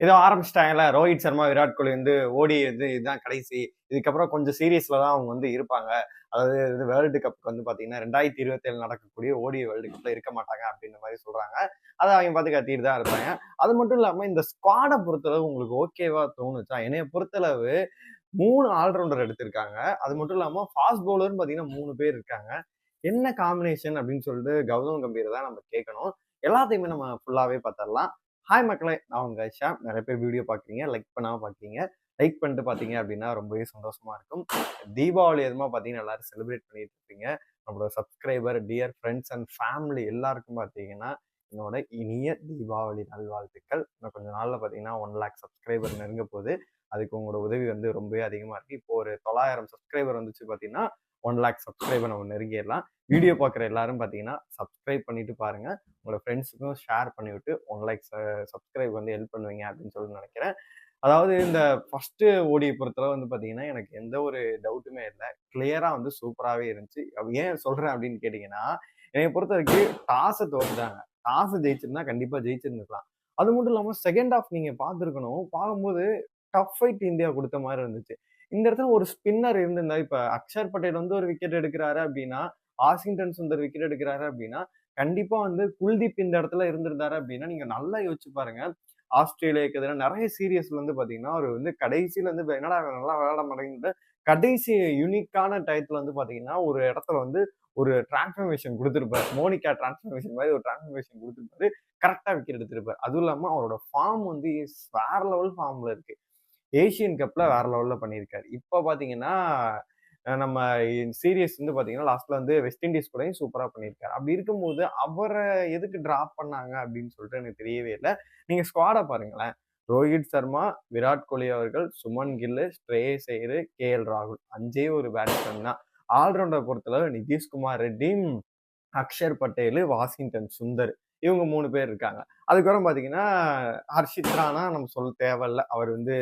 ஏதோ ஆரம்பிச்சிட்டாங்கல்ல. ரோஹித் சர்மா விராட் கோலி வந்து ஓடி வந்து இதுதான் கடைசி. இதுக்கப்புறம் கொஞ்சம் சீரியஸ்ல தான் அவங்க வந்து இருப்பாங்க. அதாவது இது வேர்ல்டு கப் வந்து பாத்தீங்கன்னா ரெண்டாயிரத்தி இருபத்தி ஏழு நடக்கக்கூடிய ஓடி வேர்ல்டு கப்ல இருக்க மாட்டாங்க அப்படின்ற மாதிரி சொல்றாங்க. அதை அவங்க பார்த்து கத்திட்டு தான் இருப்பாங்க. அது மட்டும் இல்லாம இந்த ஸ்குவாடை பொறுத்தளவு உங்களுக்கு ஓகேவா தோணுச்சா? என்னைய பொறுத்தளவு மூணு ஆல்ரவுண்டர் எடுத்திருக்காங்க. அது மட்டும் இல்லாம ஃபாஸ்ட் பவுலர்னு பாத்தீங்கன்னா மூணு பேர் இருக்காங்க. என்ன காம்பினேஷன் அப்படின்னு சொல்லிட்டு கௌதம் கம்பீர் தான் நம்ம கேட்கணும் எல்லாத்தையுமே நம்ம ஃபுல்லாவே பார்த்துடலாம். ஹாய் மக்களே நான் உங்கள் ஷாம். நிறைய பேர் வீடியோ பார்க்குறீங்க லைக் பண்ணாம பார்க்குறீங்க. லைக் பண்ணிட்டு பார்த்தீங்க அப்படின்னா ரொம்பவே சந்தோஷமாக இருக்கும். தீபாவளி எதுமா பார்த்தீங்கன்னா எல்லாரும் செலிப்ரேட் பண்ணிட்டு இருப்பீங்க. நம்மளோட subscriber dear friends and family எல்லாருக்கும் பார்த்தீங்கன்னா என்னோட இனிய தீபாவளி நல்வாழ்த்துக்கள். இன்னும் கொஞ்சம் நாளில் பார்த்தீங்கன்னா ஒன் லேக் சப்ஸ்கிரைபர் நெருங்க போகுது. அதுக்கு உங்களோட உதவி வந்து ரொம்பவே அதிகமாக இருக்குது இப்போ ஒரு தொள்ளாயிரம் சப்ஸ்கிரைபர் வந்துச்சு பார்த்தீங்கன்னா ஒன் லேக் சப்ஸ்கிரைபர் நம்ம நெருங்கிடலாம். வீடியோ பார்க்குற எல்லாரும் பார்த்தீங்கன்னா சப்ஸ்கிரைப் பண்ணிட்டு பாருங்க. உங்களோட ஃப்ரெண்ட்ஸுக்கும் ஷேர் பண்ணிவிட்டு ஒன் லைக் சப்ஸ்கிரைப் வந்து ஹெல்ப் பண்ணுவீங்க அப்படின்னு சொல்லி நினைக்கிறேன். அதாவது இந்த ஃபர்ஸ்ட் ஓடி பொறுத்தளவு வந்து பார்த்தீங்கன்னா எனக்கு எந்த ஒரு டவுட்டுமே இல்லை. கிளியராக வந்து சூப்பராகவே இருந்துச்சு. ஏன் சொல்கிறேன் அப்படின்னு கேட்டிங்கன்னா என்னை பொறுத்த வரைக்கும் டாஸை தோத்துட்டாங்க. டாஸை ஜெயிச்சிருந்தா கண்டிப்பாக ஜெயிச்சிருந்துக்கலாம். அது மட்டும் இல்லாமல் செகண்ட் ஆஃப் நீங்கள் பார்த்துருக்கணும் பார்க்கும்போது டஃப் ஃபைட் இந்தியா கொடுத்த மாதிரி இருந்துச்சு. இந்த இடத்துல ஒரு ஸ்பின்னர் இருந்திருந்தா இப்போ அக்ஷர் பட்டேல் வந்து ஒரு விக்கெட் எடுக்கிறாரு அப்படின்னா வாஷிங்டன் சுந்தர் விக்கெட் எடுக்கிறாரு அப்படின்னா கண்டிப்பா வந்து குல்தீப் இந்த இடத்துல இருந்திருந்தாரு அப்படின்னா நீங்க நல்லா யோசிச்சு பாருங்க. ஆஸ்திரேலியாவுக்கு எதிராக நிறைய சீரியஸ்ல வந்து பாத்தீங்கன்னா அவர் வந்து கடைசியில வந்து என்னடா நல்லா விளையாட மாட்டேங்கிட்டு கடைசி யூனிக்கான டயத்துல வந்து பாத்தீங்கன்னா ஒரு இடத்துல வந்து ஒரு டிரான்ஸ்ஃபர்மேஷன் கொடுத்துருப்பாரு. மோனிகா டிரான்ஸ்ஃபர்மேஷன் மாதிரி ஒரு டிரான்ஸ்ஃபர்மேஷன் கொடுத்துருப்பாரு. கரெக்டா விக்கெட் எடுத்திருப்பாரு. அதுவும் இல்லாம அவரோட ஃபார்ம் வந்து வேற லெவல் ஃபார்ம்ல இருக்கு. ஏசியன் கப்பில் வேற லெவலில் பண்ணியிருக்காரு. இப்போ பார்த்தீங்கன்னா நம்ம சீரியஸ் வந்து பார்த்தீங்கன்னா லாஸ்ட்ல வந்து வெஸ்ட் இண்டீஸ் கூடயும் சூப்பராக பண்ணியிருக்காரு. அப்படி இருக்கும்போது அவரை எதுக்கு ட்ராப் பண்ணாங்க அப்படின்னு சொல்லிட்டு எனக்கு தெரியவே இல்லை. நீங்கள் ஸ்குவாடை பாருங்களேன். ரோஹித் சர்மா விராட் கோலி அவர்கள் சுமன் கில்லு ஸ்ட்ரேயஸ் ஐயரு கே எல் ராகுல். அஞ்சே ஒரு பேட்ஸ்மேன் தான். ஆல்ரவுண்டர் பொறுத்தளவு நிதிஷ்குமார் ரெட்டி அக்ஷர் பட்டேல் வாஷிங்டன் சுந்தர். இவங்க மூணு பேர் இருக்காங்க. அதுக்கப்புறம் பார்த்தீங்கன்னா ஹர்ஷித் ராணா நம்ம சொல்ல தேவையில்ல. அவர் வந்து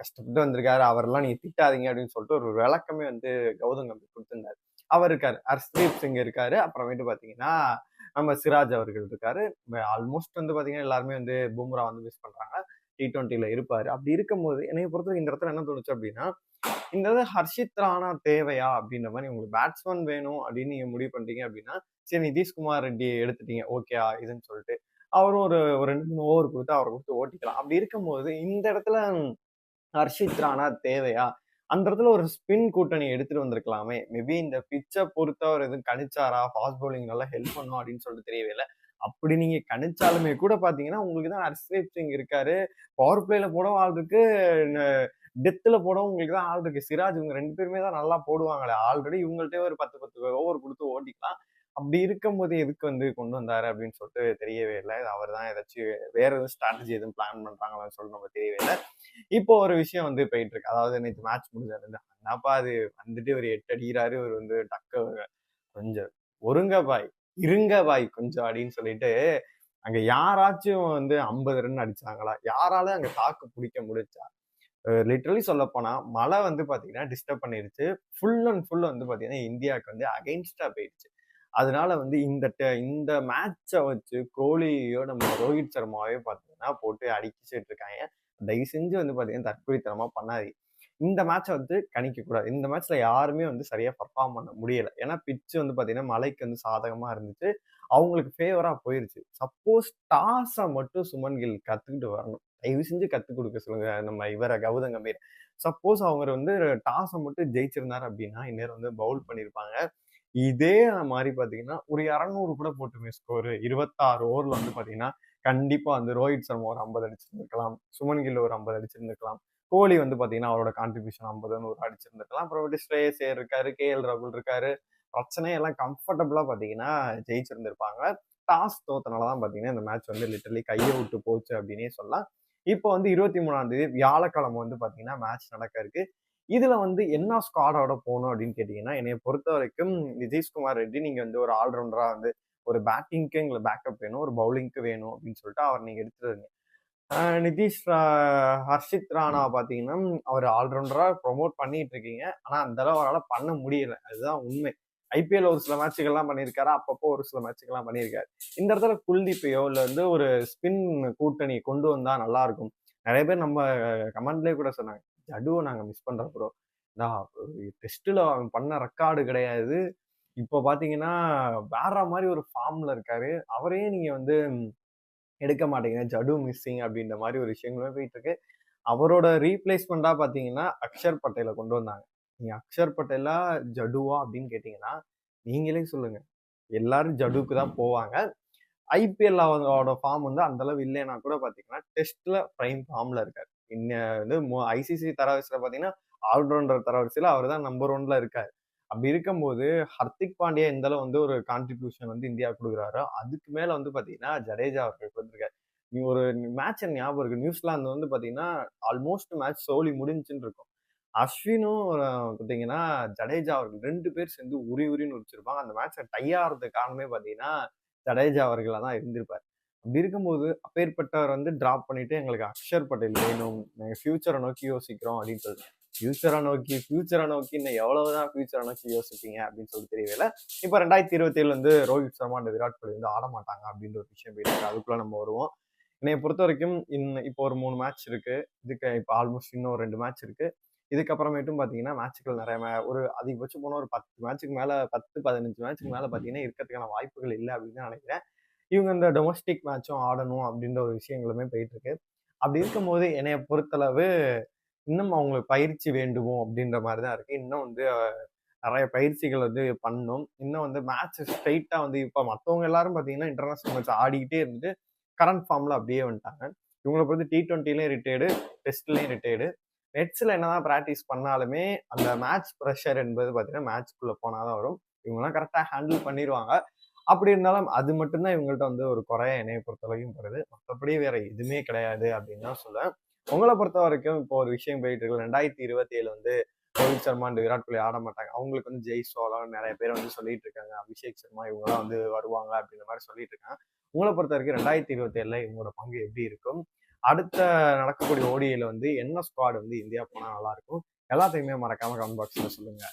கஷ்டப்பட்டு வந்திருக்காரு. அவரெல்லாம் நீங்க திட்டாதீங்க அப்படின்னு சொல்லிட்டு ஒரு விளக்கமே வந்து கௌதம் கம்பி கொடுத்திருந்தாரு. அவர் இருக்காரு. ஹர்ஷ்தீப் சிங் இருக்காரு. அப்புறமேட்டு பாத்தீங்கன்னா நம்ம சிராஜ் அவர்கள் இருக்காரு. ஆல்மோஸ்ட் வந்து பாத்தீங்கன்னா எல்லாருமே வந்து பும்ரா வந்து மிஸ் பண்றாங்க. டி டுவெண்ட்டில இருப்பாரு. அப்படி இருக்கும்போது என்னை பொறுத்தவரை இந்த இடத்துல என்ன தோணுச்சு அப்படின்னா இந்த இது ஹர்ஷித் ராணா தேவையா அப்படின்ற மாதிரி உங்களுக்கு பேட்ஸ்மேன் வேணும் அப்படின்னு நீங்க முடிவு பண்றீங்க அப்படின்னா சரி நிதிஷ்குமார் ரெட்டி எடுத்துட்டீங்க. ஓகேயா இதுன்னு சொல்லிட்டு அவரும் ஒரு ஒரு ரெண்டு மூணு ஓவர் கொடுத்து அவரை கொடுத்து ஓட்டிக்கலாம். அப்படி இருக்கும்போது இந்த இடத்துல ஹர்ஷித் ராணா தேவையா? அந்த இடத்துல ஒரு ஸ்பின் கூட்டணி எடுத்துட்டு வந்திருக்கலாமே. மேபி இந்த பிச்சை பொறுத்த ஒரு எதுவும் கணிச்சாரா? ஃபாஸ்ட் பவுலிங் நல்லா ஹெல்ப் பண்ணும் அப்படின்னு சொல்லிட்டு தெரியவே இல்லை. அப்படி நீங்க கணிச்சாலுமே கூட பாத்தீங்கன்னா உங்களுக்கு தான் ஹர்ஷ்தீப் சிங் இருக்காரு. பவர் பிளேல போடவும் ஆள் இருக்கு. டெத்துல போடவும் உங்களுக்கு தான் ஆள் இருக்கு. சிராஜ் இவங்க ரெண்டு பேருமே தான் நல்லா போடுவாங்களே. ஆல்ரெடி இவங்கள்ட்டே ஒரு பத்து பத்து ஓவர் கொடுத்து ஓட்டிக்கலாம். அப்படி இருக்கும்போது எதுக்கு வந்து கொண்டு வந்தாரு அப்படின்னு சொல்லிட்டு தெரியவே இல்லை. அவர் தான் ஏதாச்சும் வேற எதுவும் ஸ்ட்ராட்டஜி எதுவும் பிளான் பண்றாங்களான்னு சொல்லிட்டு நம்ம தெரியவே இல்லை. இப்போ ஒரு விஷயம் வந்து போயிட்டு இருக்கு. அதாவது நேற்று மேட்ச் முடிஞ்சாரு என்னப்பா அது? வந்துட்டு ஒரு எட்டு அடிக்கிறாரு. ஒரு வந்து டக்க கொஞ்சம் ஒருங்க பாய் இருங்க பாய் கொஞ்சம் அப்படின்னு சொல்லிட்டு அங்க யாராச்சும் வந்து ஐம்பது ரன் அடிச்சாங்களா? யாராலும் அங்க தாக்கு பிடிக்க முடிச்சா லிட்ரலி சொல்ல போனா மழை வந்து பாத்தீங்கன்னா டிஸ்டர்ப் பண்ணிருச்சு. ஃபுல் அண்ட் ஃபுல் வந்து பாத்தீங்கன்னா இந்தியாவுக்கு வந்து அகைன்ஸ்டா போயிடுச்சு. அதனால வந்து இந்த இந்த மேட்சை வச்சு கோலியோ நம்ம ரோஹித் சர்மாவே பார்த்தீங்கன்னா போட்டு அடிச்சுட்டு இருக்காங்க தயவு செஞ்சு வந்து பார்த்தீங்கன்னா தற்கொலைத்தனமாக பண்ணாது இந்த மேட்சை வந்து கணிக்க கூடாது. இந்த மேட்ச்ல யாருமே வந்து சரியா பர்ஃபார்ம் பண்ண முடியல. ஏன்னா பிச்சு வந்து பார்த்தீங்கன்னா மலைக்கு வந்து சாதகமா இருந்துச்சு. அவங்களுக்கு ஃபேவரா போயிருச்சு. சப்போஸ் டாஸை மட்டும் சுமன் கில் கத்துக்கிட்டு வரணும். தயவு செஞ்சு கத்துக் கொடுக்க சொல்லுங்க. நம்ம இவரை கௌதம் கம்பீர். சப்போஸ் அவங்க வந்து டாஸை மட்டும் ஜெயிச்சிருந்தாரு அப்படின்னா இந்நேரம் வந்து பவுல் பண்ணியிருப்பாங்க இதே மாதிரி பார்த்தீங்கன்னா ஒரு இரநூறு கூட போட்டுமே ஸ்கோர் இருபத்தாறு ஓவரில் வந்து பார்த்தீங்கன்னா கண்டிப்பாக வந்து ரோஹித் சர்மா ஒரு ஐம்பது அடிச்சிருந்துருக்கலாம். சுமன் கில் ஒரு ஐம்பது அடிச்சிருந்துருக்கலாம். கோலி வந்து பார்த்தீங்கன்னா அவரோட கான்ட்ரிபியூஷன் ஐம்பதுன்னு ஒரு அடிச்சிருந்துருக்கலாம். அப்புறமேட்டு ஸ்ரேயஸ் இருக்காரு கே எல் ராகுல் இருக்காரு. பிரச்சனையெல்லாம் கம்ஃபர்டபுளாக பார்த்தீங்கன்னா பாத்தீங்கன்னா ஜெயிச்சிருந்திருப்பாங்க. டாஸ் தோத்தனாலதான் பார்த்தீங்கன்னா இந்த மேட்ச் வந்து லிட்டரலி கையை விட்டு போச்சு அப்படின்னே சொல்லலாம். இப்போ வந்து இருபத்தி மூணாம் தேதி வியாழக்கிழமை வந்து பார்த்தீங்கன்னா மேட்ச் நடக்க இருக்கு. இதுல வந்து என்ன ஸ்குவாடோட போகணும் அப்படின்னு கேட்டீங்கன்னா என்னைய பொறுத்த வரைக்கும் நிதிஷ்குமார் ரெட்டி நீங்க வந்து ஒரு ஆல்ரவுண்டரா வந்து ஒரு பேட்டிங்க்கு எங்களை பேக்கப் வேணும் ஒரு பவுலிங்க்கு வேணும் அப்படின்னு சொல்லிட்டு அவர் நீங்க எடுத்துருங்க நிதிஷ் ஹர்ஷித் ராணா பார்த்தீங்கன்னா அவர் ஆல்ரவுண்டராக ப்ரொமோட் பண்ணிட்டு இருக்கீங்க. ஆனால் அந்த அளவு அவரால் பண்ண முடியல. அதுதான் உண்மை. ஐபிஎல் ஒரு சில மேட்சுகள்லாம் பண்ணியிருக்காரு அப்பப்போ ஒரு சில மேட்சுகள்லாம் பண்ணியிருக்காரு இந்த இடத்துல குல்தீப்பையோ இல்லை வந்து ஒரு ஸ்பின் கூட்டணி கொண்டு வந்தால் நல்லா இருக்கும். நிறைய பேர் நம்ம கமெண்ட்லேயே கூட சொன்னாங்க. ஜடுவை நாங்கள் மிஸ் பண்ணுறோம் ப்ரோ நான் டெஸ்ட்டில் அவன் பண்ண ரெக்கார்டு கிடையாது. இப்போ பார்த்தீங்கன்னா வேற மாதிரி ஒரு ஃபார்மில் இருக்காரு. அவரே நீங்கள் வந்து எடுக்க மாட்டீங்க. ஜடு மிஸ்ஸிங் அப்படின்ற மாதிரி ஒரு விஷயங்களுமே போயிட்டு இருக்கு அவரோட ரீப்ளேஸ்மெண்ட்டாக பார்த்தீங்கன்னா அக்ஷர் பட்டேலை கொண்டு வந்தாங்க. நீங்கள் அக்ஷர் பட்டேலா ஜடுவா அப்படின்னு கேட்டிங்கன்னா நீங்களே சொல்லுங்கள் எல்லாரும் ஜடுவுக்கு தான் போவாங்க. ஐபிஎல் அவங்களோட ஃபார்ம் வந்து அந்த அளவு இல்லைன்னா கூட பார்த்தீங்கன்னா டெஸ்ட்டில் ப்ரைம் ஃபார்மில் இருக்காரு. வந்து ஐசிசி தரவரிசையில் பார்த்தீங்கன்னா ஆல்ரவுண்டர் தரவரிசையில் அவர் தான் நம்பர் ஒன்ல இருக்காரு. அப்படி இருக்கும்போது ஹர்திக் பாண்டியா இந்த அளவு வந்து ஒரு கான்ட்ரிபியூஷன் வந்து இந்தியா கொடுக்குறாரோ அதுக்கு மேல வந்து பாத்தீங்கன்னா ஜடேஜா அவர்கள் கொடுத்துருக்காரு. நீ ஒரு மேட்ச் ஞாபகம் இருக்கு. நியூசிலாந்து வந்து பாத்தீங்கன்னா ஆல்மோஸ்ட் மேட்ச் சோலி முடிஞ்சுன்னு இருக்கும். அஸ்வினும் பார்த்தீங்கன்னா ஜடேஜா அவர்கள் ரெண்டு பேர் சேர்ந்து உரி உரின்னு உரிச்சிருப்பாங்க. அந்த மேட்ச்சை டை ஆகிறதுக்கு காரணமே பார்த்தீங்கன்னா ஜடேஜா அவர்களாக தான் இருந்திருப்பார். அப்படி இருக்கும்போது அப்பேற்பட்டவர் வந்து ட்ராப் பண்ணிட்டு எங்களுக்கு அக்ஷர் பட்டேல் வேணும். நாங்கள் ஃபியூச்சரை நோக்கி யோசிக்கிறோம் அப்படின்னு சொல்லிட்டு. ஃபியூச்சரை நோக்கி ஃபியூச்சரை நோக்கி இன்னும் எவ்வளவுதான் ஃபியூச்சரை நோக்கி யோசிப்பீங்க அப்படின்னு சொல்லி தெரியல இப்போ ரெண்டாயிரத்தி இருபத்தி ஏழு வந்து ரோஹித் சர்மா அந்த விராட் கோலி வந்து ஆட மாட்டாங்க அப்படின்ற ஒரு விஷயம் போயிருக்கு அதுக்குள்ள நம்ம வருவோம். என்னை பொறுத்த வரைக்கும் இன் இப்போ ஒரு மூணு மேட்ச் இருக்கு. இதுக்கு இப்போ ஆல்மோஸ்ட் இன்னும் ஒரு ரெண்டு மேட்ச் இருக்கு. இதுக்கப்புறமேட்டும் பார்த்தீங்கன்னா மேட்சுகள் நிறைய ஒரு அதிகபட்சம் போனால் ஒரு பத்து மேட்ச்சுக்கு மேலே பத்து பதினஞ்சு மேட்ச்சுக்கு மேலே பார்த்தீங்கன்னா இருக்கிறதுக்கான வாய்ப்புகள் இல்லை அப்படின்னு நினைக்கிறேன். இவங்க இந்த டொமஸ்டிக் மேட்சும் ஆடணும் அப்படின்ற ஒரு விஷயங்களுமே போயிட்டு இருக்கு அப்படி இருக்கும்போது என்னைய பொறுத்தளவு இன்னும் அவங்களுக்கு பயிற்சி வேண்டுமோ அப்படின்ற மாதிரி தான் இருக்கு. இன்னும் வந்து நிறைய பயிற்சிகள் வந்து பண்ணும் இன்னும் வந்து மேட்ச் ஸ்ட்ரைட்டாக வந்து இப்போ மற்றவங்க எல்லாரும் பார்த்தீங்கன்னா இன்டர்நேஷனல் மேட்ச் ஆடிக்கிட்டே இருந்துட்டு கரண்ட் ஃபார்மில் அப்படியே வந்துட்டாங்க. இவங்களை பொறுத்து டி ட்வெண்ட்டிலையும் ரிட்டையர்டு டெஸ்ட்லையும் ரிட்டையர்டு நெட்ஸில் என்னதான் ப்ராக்டிஸ் பண்ணாலுமே அந்த மேட்ச் ப்ரெஷர் என்பது பார்த்தீங்கன்னா மேட்ச்க்குள்ளே போனால் தான் வரும். இவங்கெல்லாம் கரெக்டாக ஹேண்டில் பண்ணிடுவாங்க அப்படி இருந்தாலும் அது மட்டும்தான் இவங்கள்ட்ட வந்து ஒரு குறைய என்னைய பொறுத்தளவையும் வருது. மற்றபடி வேற எதுவுமே கிடையாது அப்படின்னு தான் சொல்லுவேன். உங்களை பொறுத்த வரைக்கும் இப்போ ஒரு விஷயம் போயிட்டு இருக்கு. ரெண்டாயிரத்தி இருபத்தி ஏழு வந்து ரோஹித் சர்மா அண்ட் விராட் கோலி ஆட மாட்டாங்க. அவங்களுக்கு வந்து ஜெய் சோலா நிறைய பேர் வந்து சொல்லிட்டு இருக்காங்க. அபிஷேக் சர்மா இவங்கெல்லாம் வந்து வருவாங்க அப்படின்ற மாதிரி சொல்லிட்டு இருக்காங்க. உங்களை பொறுத்த வரைக்கும் ரெண்டாயிரத்தி இருபத்தி ஏழுல இவங்களோட பங்கு எப்படி இருக்கும்? அடுத்த நடக்கக்கூடிய ஓடியில வந்து என்ன ஸ்குவாட் வந்து இந்தியா போனா நல்லா இருக்கும்? எல்லாத்தையுமே மறக்காம கமெண்ட் பாக்ஸ்ல சொல்லுங்க.